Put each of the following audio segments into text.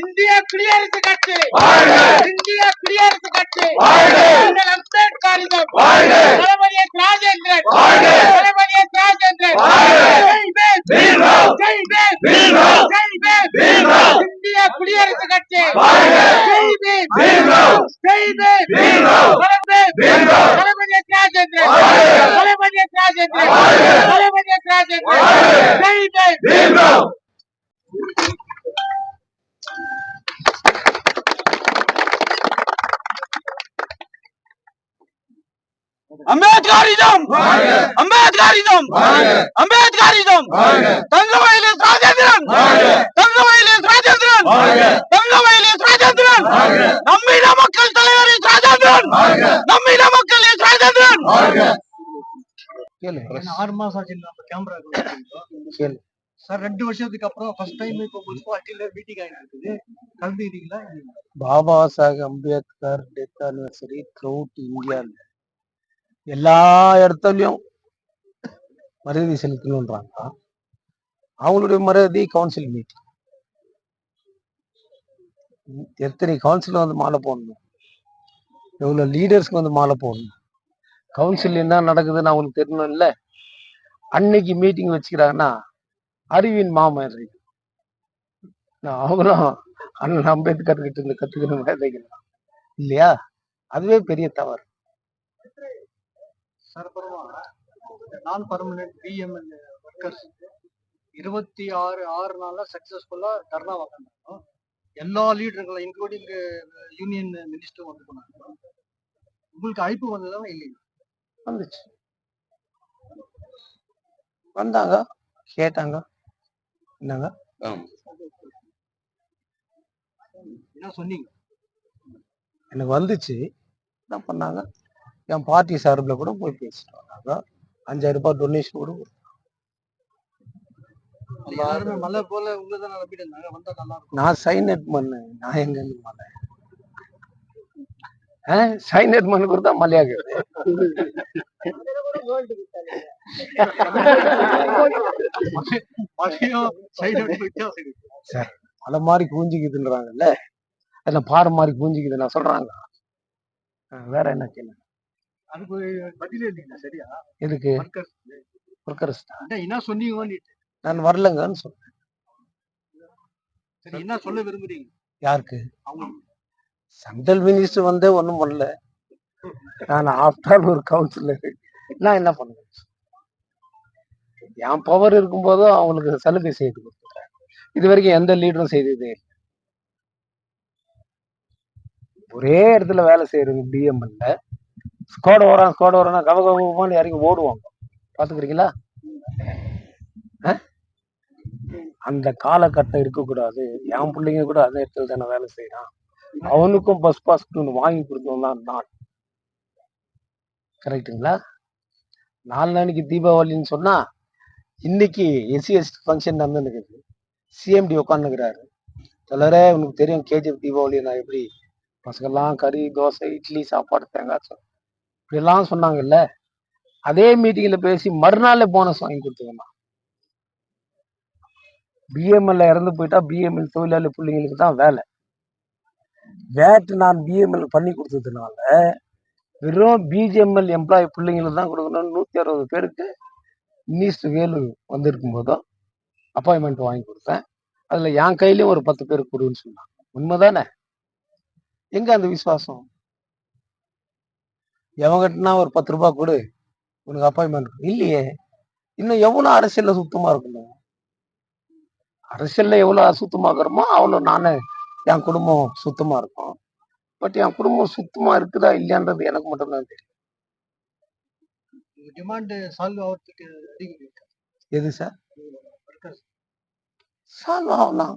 இந்திய குடியரசு கட்சி இந்திய குடியரசு கட்சி அண்ணல் தளபதி ராஜேந்திரன் தளபதி ராஜேந்திரன் இந்திய குடியரசு கட்சி ஜெய் பீம்! ஜெய் பீம்! தளபதி தளபதி எஸ். ராஜேந்திரன் தளபதி எஸ். ராஜேந்திரன் தளபதி எஸ். ராஜேந்திரன் ஜெய் பீம்! அம்பேத்கரிடம் அம்பேத்கரிடம் அம்பேத்கரிடம் தங்கமயிலே ராஜேந்திரன் தங்கமயிலே ராஜேந்திரன் தங்கமயிலே ராஜேந்திரன் நம்மிட மக்கள் தலைவர். ராஜேந்திரன் நம்மிட மக்கள். ராஜேந்திரன் ஆறு மாசம் ஆச்சு நம்ம கேமரா. சார் ரெண்டு வருஷத்துக்கு அப்புறம் ஃபர்ஸ்ட் டைம் இப்போ முனிசிபாலிட்டியில மீட்டிங் ஆகிட்டு இருக்குது கலந்துக்கிட்டீங்களா Baba Saheb Ambedkar death anniversary throughout இந்தியாவில் எல்லா இடத்துலயும் மரியாதை செலுத்தணுன்றாங்க அவங்களுடைய மரியாதை கவுன்சில் மீட்டிங் எத்தனை கவுன்சில் வந்து மாலை போடணும்? எவ்வளவு லீடர்ஸ்க்கு வந்து மாலை போடணும்? கவுன்சில் என்ன நடக்குதுன்னு அவங்களுக்கு தெரியணும் இல்ல அன்னைக்கு மீட்டிங் வச்சுக்கிறாங்கன்னா அறிவின் மாமன் அவங்களும் அண்ணன் அம்பேத்கர் கிட்ட இருந்து கத்துக்கணும் மேதைகள் இல்லையா? அதுவே பெரிய தவறு. சார் நான் பர்மனன்ட் பிஎம்எல் ஒர்க்கர்ஸ் இருபத்தி ஆறு ஆறு நாள்ல சக்சஸ்ஃபுல்லா தர்ணா உக்காந்தாங்க எல்லா லீடர்களும் இன்க்ளூடிங் யூனியன் மினிஸ்டர் வந்து போனாங்க. உங்களுக்கு அழைப்பு வந்ததா இல்லையா? வந்துச்சு. வந்தாங்க கேட்டாங்க. என்னங்க? என்ன சொன்னீங்க? எனக்கு வந்துச்சு. என்ன பண்ணாங்க? என் பார்ட்டி சார்பில் கூட போய் பேசிட்டு வந்தாங்க. அஞ்சாயிரம் ரூபாய் டொனேஷன் கூட கொடுத்தாங்க. எல்லாருமே மலை போல உங்களை நம்பிட்டு இருந்தாங்க வந்தா நல்லா இருக்கும் நான் சைன் எட் பண்ணேன். நான் எங்க இருந்து மலை சைன் எட் பண்ணி கொடுத்தா வித்தியாசம் இருக்கு மலை மாதிரி கூஞ்சிக்குதுன்றாங்கல்ல அதுல பாறை மாதிரி கூஞ்சிக்குது நான் சொல்றாங்க வேற என்ன கேள்வி? அதுக்கு பதில் இல்லைங்க சரியா? எதுக்கு? ஒர்க்கர்ஸ் ஒர்க்கர்ஸ் என்ன சொன்னீங்கன்னு நான் வரலங்கன்னு சொல்றேன் சரி என்ன சொல்ல விரும்புறீங்க? யாருக்கு? சென்ட்ரல் மினிஸ்டர் வந்தே ஒண்ணும் பண்ணல. நான் ஆஃப்டர் ஒரு கவுன்சிலர் நான் என்ன பண்ணுவேன்? என் பவர் இருக்கும்போதும் அவங்களுக்கு சலுகை செய்து கொடுத்துட்டேன் இது வரைக்கும் எந்த லீடரும் செய்ததே இல்லை. ஒரே இடத்துல வேலை செய்யறது டிஎம்எல்ல ஸ்கோட ஓரம் ஸ்குவாட் வரானா கவ கவகமான இறங்கி ஓடுவாங்க. பாத்துக்கிறீங்களா அந்த காலகட்டம் இருக்கக்கூடாது. என் பிள்ளைங்க கூட அதே இடத்துல தானே வேலை செய்யறான் அவனுக்கும் பஸ் பாஸ் வாங்கி கொடுத்தோம் தான் நான். கரெக்ட்டுங்களா? நாலு நாளைக்கு தீபாவளின்னு சொன்னா இன்னைக்கு எஸ்சி எஸ்டி ஃபங்க்ஷன் நடந்துருக்குது சிஎம்டி உட்காந்துக்கிறாரு சிலரே உனக்கு தெரியும் கேஜிஎஃப் தீபாவளி நான் எப்படி பசங்கெல்லாம் கறி தோசை இட்லி சாப்பாடு தேங்காய் இப்படிலாம் சொன்னாங்கல்ல அதே மீட்டிங்ல பேசி மறுநாள் போனஸ் வாங்கி கொடுத்துக்கணும் பிஎம்எல்ல இறந்து போயிட்டா பிஎம்எல் தொழிலாளி பிள்ளைங்களுக்கு தான் வேலை. வேட் நான் பிஎம்எல் பண்ணி கொடுத்ததுனால வெறும் பிஜிஎம்எல் எம்ப்ளாயி பிள்ளைங்களுக்கு தான் கொடுக்கணும் நூத்தி அறுபது பேருக்கு மினிஸ்டர் வேலு வந்திருக்கும் போதும் அப்பாயின்மெண்ட் வாங்கி கொடுத்தேன். அதுல என் கையிலயும் ஒரு பத்து பேர் கொடுன்னு சொன்னாங்க. உண்மைதானே? எங்க அந்த விசுவாசம்? எவங்கிட்டனா ஒரு பத்து ரூபாய் கொடு. உனக்கு அப்பாயின்மெண்ட் இல்லையே. இன்னும் எவ்வளவு அரசியல்ல சுத்தமா இருக்கணும்? அரசியல்ல எவ்வளவு அசுத்தமா இருக்கிறோமோ அவ்வளவு நானு என் குடும்பம் சுத்தமா இருக்கும். பட் என் குடும்பம் சுத்தமா இருக்குதா இல்லையான்றது எனக்கு மட்டும்தான் தெரியும். டிமாண்ட் சால்வ் ஆகிறதுக்கு அதிகம் எது சார் சால்வ் ஆகலாம்.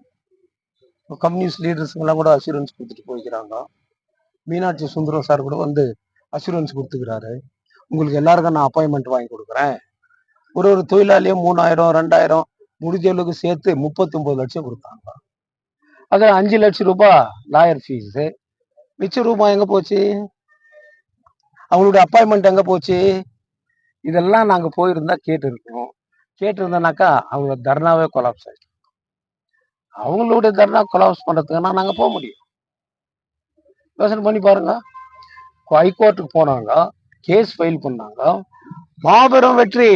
கம்யூனிஸ்ட் லீடர்ஸுங்கெல்லாம் கூட அசூரன்ஸ் கொடுத்துட்டு போய்க்கிறாங்க. மீனாட்சி சுந்தரம் சார் கூட வந்து அசூரன்ஸ் கொடுத்துக்கிறாரு. உங்களுக்கு எல்லாருக்கும் நான் அப்பாயின்மெண்ட் வாங்கி கொடுக்குறேன். ஒரு ஒரு தொழிலாளியும் மூணாயிரம் ரெண்டாயிரம் முடிஞ்சவளுக்கு சேர்த்து முப்பத்தி ஒன்பது லட்சம் கொடுத்தாங்க. அது அஞ்சு லட்சம் ரூபாய் லாயர் ஃபீஸு மிச்ச ரூபாய் எங்கே போச்சு? அவங்களுடைய அப்பாயின்மெண்ட் எங்கே போச்சு? இதெல்லாம் நாங்கள் போயிருந்தா கேட்டு கேட்டிருந்தோம்னாக்கா அவங்க தர்ணாவே கொலாப்ஸ் ஆகிடும் அவங்களுடைய தர்ணா கொலாப்ஸ் பண்ணுறதுக்குன்னா நாங்கள் போக முடியும். யோசனை பண்ணி பாருங்க. ஹைகோர்ட்டுக்கு போனாங்க கேஸ் ஃபைல் பண்ணாங்க. மாபெரும் வெற்றி.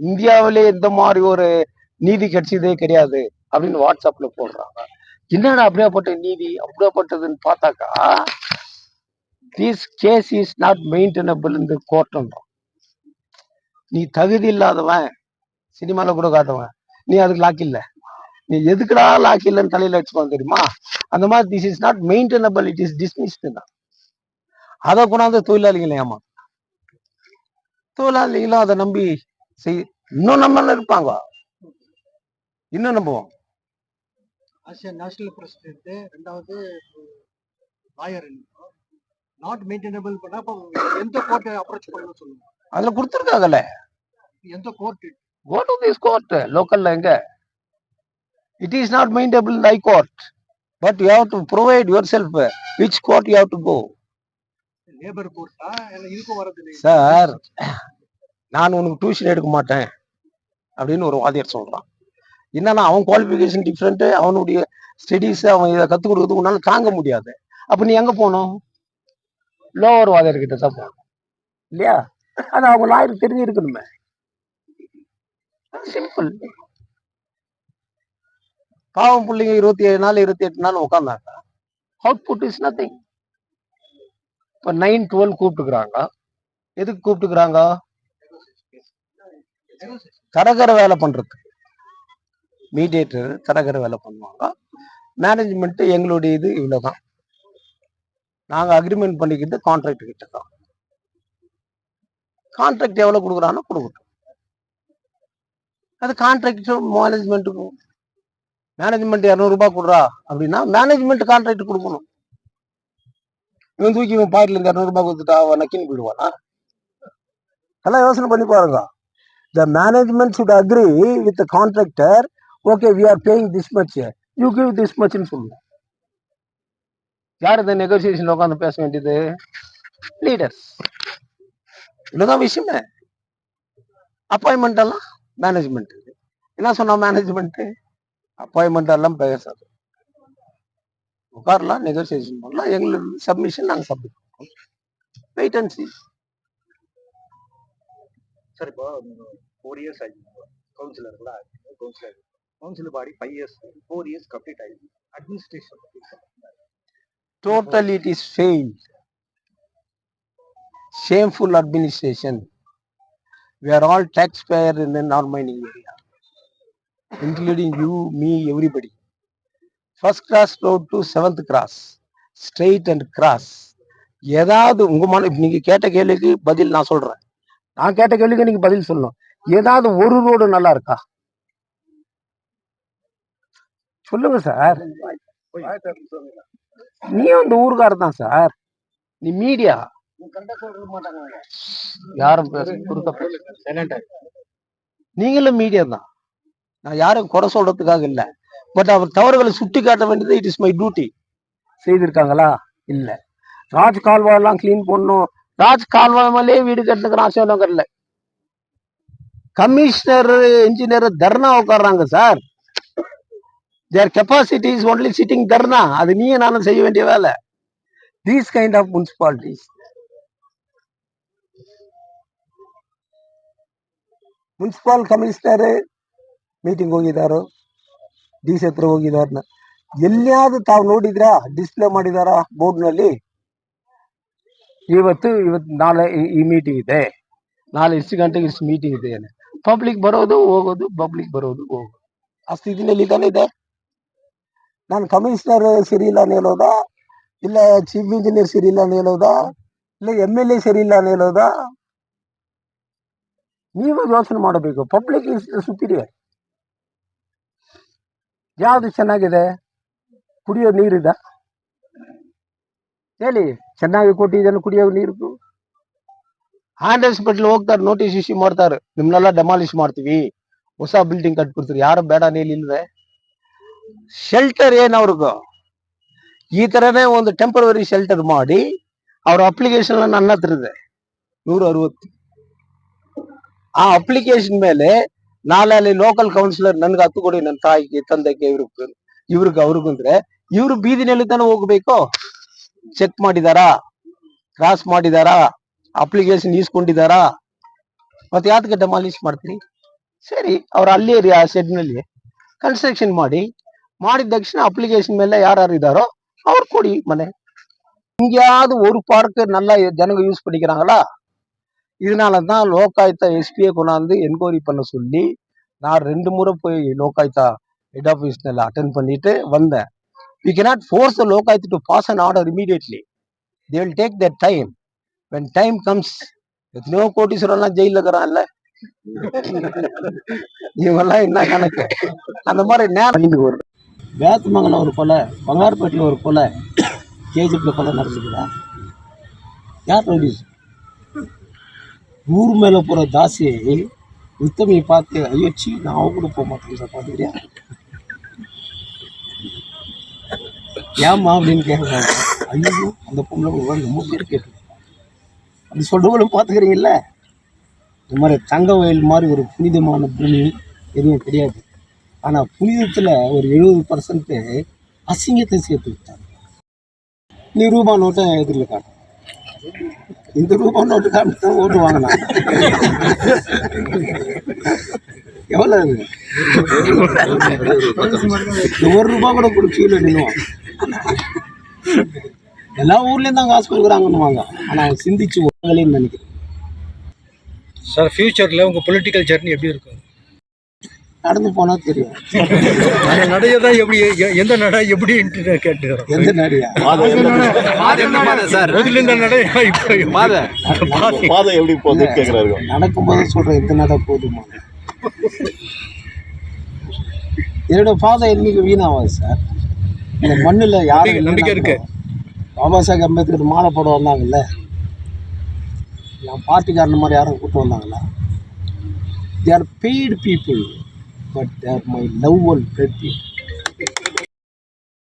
இந்தியாவிலே இந்த மாதிரி ஒரு நீதி கிடைச்சதே கிடையாது அப்படின்னு வாட்ஸ்அப்ல போடுறாங்க. என்னடா அப்படியாப்பட்ட நீதி அப்படியாப்பட்டதுன்னு பார்த்தாக்கா this case is not maintainable இந்த கோர்ட்டுன்றோம் நீ தகுதி இல்லாதவன் சினிமால கூட காட்டுவன். நீ அதுக்கு லாக் இல்ல. நீ எதுக்குடா லாக் இல்லைன்னு தலையில வச்சுக்கோ தெரியுமா? அந்த மாதிரி this is not maintainable it is dismissed தான் அதை கொண்டாந்து தொழிலாளிகளை ஏமா தொழிலாளிகளும் அதை நம்பி செய் இன்னும் நம்ம இருப்பாங்க. இன்னும் நம்புவோம் ஆசியா நேஷனல் பிரசிடென்ட் ரெண்டாவது லாயர் நாட் மெயின்டெனபிள் பண்ணா எந்த கோர்ட்டை அப்ரோச் பண்ணணும்னு சொல்லுங்க. அதுல கொடுத்துருக்காங்கல்ல. எந்த court go to this court? லோக்கல்ல எங்க? It is not maintainable in high court. But you have to provide yourself. Which court you have to go? Sir நான் உனக்கு டியூஷன் எடுக்க மாட்டேன் அப்படின்னு ஒரு வாதியார் சொல்றான். என்னன்னா அவன் குவாலிஃபிகேஷன் டிஃப்ரெண்ட் அவனுடைய ஸ்டடீஸ் அவன் இதை கத்துக் கொடுக்கறது உன்னால தாங்க முடியாது. அப்ப நீ எங்க போகணும்? லோவர் வாதியார் கிட்ட தான் போகணும். இல்லையா? அது அவங்க லாயர் தெரிஞ்சு இருக்கணுமே. சிம்பிள் பாவம் பிள்ளைங்க இருபத்தி ஏழு நாள் இருபத்தி எட்டு நாள் உட்காந்தாங்க அவுட்புட் இஸ் நத்திங் இப்போ நைன் டுவெல் கூப்பிட்டுக்கிறாங்க. எதுக்கு கூப்பிட்டுக்கிறாங்க? தரகர வேலை பண்றது மீடியேட்டர் தரகர வேலை பண்ணுவாங்க. மேனேஜ்மெண்ட் எங்களுடைய இது இவ்வளவுதான். நாங்க அக்ரிமெண்ட் பண்ணிக்கிட்டு கான்ட்ராக்ட் கிட்ட தான். கான்ட்ராக்ட் எவ்வளவு கொடுக்குறானோ கொடுக்கட்டும். அது கான்ட்ராக்ட் மேனேஜ்மெண்ட்டுக்கும் மேனேஜ்மெண்ட் இரநூறுபா கொடுறா அப்படின்னா மேனேஜ்மெண்ட் கான்ட்ராக்ட் கொடுக்கணும். இவன் தூக்கி இவன் பாக்கெட்ல இருந்து இரநூறுபா கொடுத்துட்டா அவன் நக்கின்னு போயிடுவானா? நல்லா யோசனை பண்ணி பாருங்க. The management should agree with the okay we we are this this you give this this much சொல்லுவோம் யார் இந்த நெகோசியேஷன் உட்காந்து பேச வேண்டியது? லீடர்ஸ் இதுதான் விஷயமே. அப்பாயின்மெண்ட் எல்லாம் மேனேஜ்மெண்ட் என்ன சொன்னா மேனேஜ்மெண்ட் அப்பாயின்மெண்ட் எல்லாம் பேசாது. உட்காரலாம் நெகோசியேஷன் பண்ணலாம் எங்களுக்கு சப்மிஷன் நாங்க சப்மிட் பண்ணுவோம் வெயிட் அண்ட் சி சார் இப்போ ஃபோர் இயர்ஸ் ஆயிடுச்சு கவுன்சிலர்களா councillor councillor body five years four years complete ஆயிடுச்சு administration total it is failed shameful administration we are all taxpayer in the non-mining area including you me everybody First cross road to seventh cross straight and cross ஏதாவது உங்க மன நீங்கள் நீங்க கேட்ட கேள்விக்கு பதில் நான் சொல்றேன். நான் கேட்ட கேள்விக்கு நீங்க பதில் சொல்லணும். ஏதாவது ஒரு ரோடு நல்லா இருக்கா? சொல்லுங்க சார். நீயும் இந்த ஊருக்கார தான் சார். நீ மீடியா யாரும் நீங்களும் மீடியா தான். நான் யாரும் குறை சொல்றதுக்காக இல்லை. பட் அவர் தவறுகளை சுட்டி காட்ட வேண்டியது இட் இஸ் மை டியூட்டி செய்திருக்காங்களா இல்ல ராஜ் கால்வாயெல்லாம் க்ளீன் பண்ணணும் ராஜ் கால்வாய் மேலே வீடு கட்டுறதுக்கு ஆசையெல்லாம் கட்டல commissioner engineer dharna உட்கார்றாங்க sir there capacity is only sitting dharna அது நீயே நானும் செய்ய வேண்டிய வேலை these kind of municipalities municipal commissioner meeting ಹೋಗಿದ್ದಾರೋ D C ಹತ್ರ ಹೋಗಿದಾರನ್ನ ಎಲ್ಲಿಯಾದ್ರೂ ತಾವು ನೋಡಿದ್ರಾ? ಡಿಸ್ಪ್ಲೇ ಮಾಡಿದಾರಾ ಬೋರ್ಡ್ನಲ್ಲಿ? ಇವತ್ತು ಇವತ್ತು ನಾಳೆ ಈ- ಮೀಟಿಂಗ್ ಇದೆ. ನಾಳೆ ಇಷ್ಟು ಗಂಟೆಗೆ ಇಷ್ಟು ಮೀಟಿಂಗ್ ಇದೆ ಪಬ್ಲಿಕ್ ಬರೋದು ಹೋಗೋದು ಪಬ್ಲಿಕ್ ಬರೋದು ಹೋಗೋದು. ಆ ಸ್ಥಿತಿನಲ್ಲಿ ತಾನೇ ಇದೆ? ನಾನು ಕಮಿಷನರ್ ಸರಿ ಇಲ್ಲ ಅಂತ ಹೇಳೋದಾ? ಇಲ್ಲ ಚೀಫ್ ಇಂಜಿನಿಯರ್ ಸರಿ ಇಲ್ಲ ಅಂತ ಹೇಳೋದಾ? ಇಲ್ಲ ಎಂ ಎಲ್ ಎ ಸರಿ ಇಲ್ಲ ಅಂತ ಹೇಳೋದಾ? ನೀವು ಯೋಚನೆ ಮಾಡಬೇಕು. ಪಬ್ಲಿಕ್ ಇಸ್ ಸುಪೀರಿಯರ್ ಯಾವ್ದು ಚೆನ್ನಾಗಿದೆ? ಕುಡಿಯೋ ನೀರಿದ? ಹೇಳಿ, ಚೆನ್ನಾಗಿ ಕೊಟ್ಟಿದ್ದಾನೆ ಕುಡಿಯೋ ನೀರು ಹಾಸ್ಪಿಟಲ್ ಹೋಗ್ತಾರೆ ನೋಟಿಸ್ ಇಶ್ಯೂ ಮಾಡ್ತಾರೆ. ನಿಮ್ನೆಲ್ಲ ಡೆಮಾಲಿಶ್ ಮಾಡ್ತೀವಿ. ಹೊಸ ಬಿಲ್ಡಿಂಗ್ ಕಟ್ಬಿಡ್ತೀರಿ. ಯಾರು ಬೇಡ ಇಲ್ವೇ? ಶೆಲ್ಟರ್ ಏನ್ ಅವ್ರಿಗೂ? ಈ ತರನೇ ಒಂದು ಟೆಂಪರವರಿ ಶೆಲ್ಟರ್ ಮಾಡಿ, ಅವ್ರ ಅಪ್ಲಿಕೇಶನ್ ನನ್ನ ಹತ್ರ ಇದೆ. ನೂರ ಅರವತ್ತು ಆ ಅಪ್ಲಿಕೇಶನ್ ಮೇಲೆ ನಾಳೆ ಅಲ್ಲಿ ಲೋಕಲ್ ಕೌನ್ಸಿಲರ್ ನನ್ಗೆ ಹತ್ತು ಕೊಡಿ ನನ್ನ ತಾಯಿಗೆ ತಂದೆಗೆ ಇವ್ರಿಗೆ ಇವ್ರಿಗೆ ಅವ್ರಿಗೂ ಅಂದ್ರೆ ಇವ್ರು ಬೀದಿನಲ್ಲಿ ತಾನೇ ಹೋಗ್ಬೇಕು ಚೆಕ್ ಮಾಡಿದಾರಾ ಕ್ರಾಸ್ ಮಾಡಿದಾರಾ ಅಪ್ಲಿಕೇಶನ್ ಈಸ್ಕೊಂಡಿದಾರಾ ಮತ್ತೆ ಯಾತಕ್ಕೆ ಡೆಮಾಲಿಷ್ ಮಾಡ್ತೀರಿ ಸರಿ ಅವ್ರು ಅಲ್ಲೇ ಇರಿ ಆ ಶೆಡ್ ನಲ್ಲಿ ಕನ್ಸ್ಟ್ರಕ್ಷನ್ ಮಾಡಿ ಮಾಡಿದ ತಕ್ಷಣ ಅಪ್ಲಿಕೇಶನ್ ಮೇಲೆ ಯಾರು ಇದಾರೋ ಅವ್ರು ಕೊಡಿ மனே எங்கேயாவது ஒரு பார்க்கு நல்லா ஜனங்க யூஸ் பண்ணிக்கிறாங்களா இதனால தான் லோகாயுத்தா எஸ்பியை கொண்டாந்து என்கொயரி பண்ண சொல்லி நான் ரெண்டு முறை போய் லோகாயுத்தா ஹெட் ஆஃபீஸ்ல அட்டன் பண்ணிட்டு வந்தேன். We cannot force the Lokayukta to pass an order immediately they will take their time when time comes எத்தனையோ கோட்டீஸ்வரம்லாம் ஜெயிலில் இருக்கிறான்ல. இவெல்லாம் என்ன கணக்கு? அந்த மாதிரி நேரம் ஒரு வேத்தமங்கலம் ஒரு கொலை பங்கார்பேட்டில் ஒரு கொலை கேஜிப்பில் கொலை நடந்துக்குதா யார் நோட்டீஸ் ஊர் மேலே போகிற தாசியை உத்தமியை பார்த்து ஐயோச்சி நான் அவங்க கூட போக மாட்டேன் சார் பார்த்துக்கிறியா? ஏம்மா அப்படின்னு கேட்குறாங்க ஐயோ அந்த பொம்பளை ரொம்ப பேர் கேட்டு அப்படி சொல்கிறவங்களும் பார்த்துக்கிறீங்கல்ல? இந்த மாதிரி தங்க வயல் மாதிரி ஒரு புனிதமான பூமி எதுவும் கிடையாது. ஆனால் புனிதத்தில் ஒரு எழுபது பர்சன்ட்டு அசிங்கத்தை சேர்த்து விட்டாங்க. நீ ரூபா நோட்டை எதிரில் காட்டுறேன் இந்த ரூபா நோட்டு காமிச்சு தான் ஓட்டு வாங்கினான். எவ்வளோ அது? ஒரு ரூபா கூட கொடு கீழே நின்னுவான் எல்லா ஊர்லேயும் தான் காசு கொடுக்குறாங்கன்னுவாங்க. ஆனால் சிந்திச்சு வாங்கலேன்னு நினைக்கிறேன். சார் ஃபியூச்சரில் உங்கள் பொலிட்டிக்கல் ஜெர்னி எப்படி இருக்கும்? நடந்து போனால் தெரியும். நடைய தான் எப்படி எந்த நடை நான் கேட்டுக்கிறோம் எந்த நடிகா சார்? இந்த நடை பாதை பாதை எப்படி போகுதுன்னு கேக்குறாரு. நடக்கும்போது சொல்கிறேன் எந்த நட போதுமா என்னோட பாதை என்னைக்கு வீணாகாது சார். இந்த மண்ணில் யாரும் நம்பிக்கை- இருக்கு. பாபா சாஹேப் அம்பேத்கர் மாலை போட வந்தாங்கல்ல? நான் பார்ட்டிக்காரன் மாதிரி யாரும் கூட்டு வந்தாங்களா? They are paid people but there my love one blood people